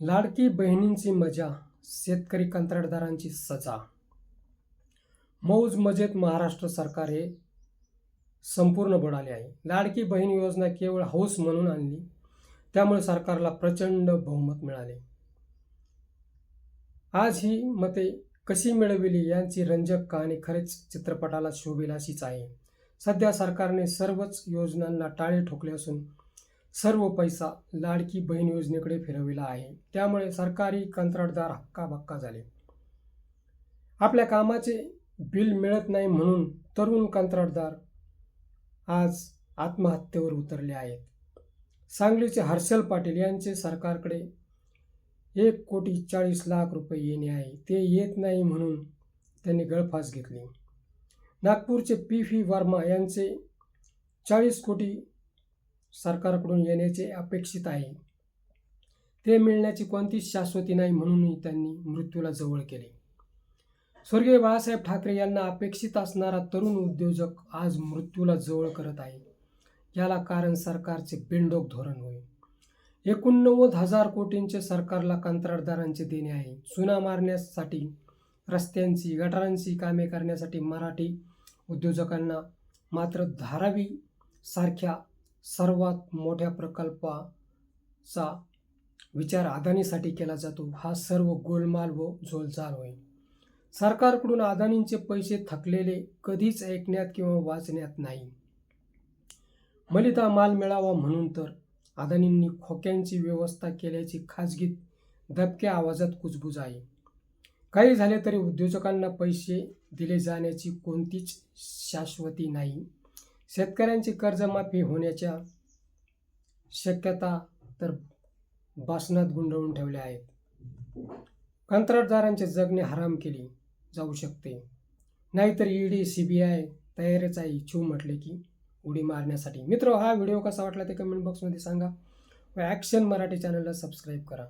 लाडकी बहिणींची मजा शेतकरी कंत्राटदारांची सजा. मौज मजेत महाराष्ट्र सरकार हे संपूर्ण बुडाले आहे. लाडकी बहीण योजना केवळ हौस म्हणून आणली त्यामुळे सरकारला प्रचंड बहुमत मिळाले. आज ही मते कशी मिळविली यांची रंजक कहाणी खरेच चित्रपटाला शोभेल अशीच आहे. सध्या सरकारने सर्वच योजनांना टाळे ठोकले असून सर्व पैसा लाडकी बहीण योजनेकडे फिरविला आहे. त्यामुळे सरकारी कंत्राटदार हक्काबक्का झाले. आपल्या कामाचे बिल मिळत नाही म्हणून तरुण कंत्राटदार आज आत्महत्येवर उतरले आहेत. सांगलीचे हर्षल पाटील यांचे सरकारकडे एक कोटी चाळीस लाख रुपये येणे आहे. ते येत नाही म्हणून त्यांनी गळफास घेतली. नागपूरचे पी व्ही वर्मा यांचे चाळीस कोटी सरकारकडून येण्याचे अपेक्षित आहे. ते मिळण्याची कोणतीच शाश्वती नाही म्हणूनही त्यांनी मृत्यूला जवळ केले. स्वर्गीय बाळासाहेब ठाकरे यांना अपेक्षित असणारा तरुण उद्योजक आज मृत्यूला जवळ करत आहे. याला कारण सरकारचे बेंडोक धोरण होय. एकोणनव्वद हजार कोटींचे सरकारला कंत्राटदारांचे देणे आहे. चुना मारण्यासाठी रस्त्यांची गटारांची कामे करण्यासाठी मराठी उद्योजकांना मात्र धारावी सारख्या सर्वात मोठ्या प्रकल्पाचा विचार अदानीसाठी केला जातो. हा सर्व गोलमाल व झोलचाल होय. सरकारकडून अदानींचे पैसे थकलेले कधीच ऐकण्यात किंवा वाचण्यात नाही. मलिता माल मिळावा म्हणून तर अदानींनी खोक्यांची व्यवस्था केल्याची खाजगीत दबक्या आवाजात कुजबूज आहे. काही झाले तरी उद्योजकांना पैसे दिले जाण्याची कोणतीच शाश्वती नाही. शेतकऱ्यांची कर्जमाफी होण्याच्या शक्यता तर भाषणात गुंडवून ठेवल्या आहेत. कंत्राटदारांचे जगणे हराम केली जाऊ शकते. नाहीतर ईडी सी बी आय तयारीच आहे इच्छू म्हटले की उडी मारण्यासाठी. मित्र हा व्हिडिओ कसा वाटला ते कमेंट बॉक्समध्ये सांगा व ॲक्शन मराठी चॅनलला सबस्क्राईब करा.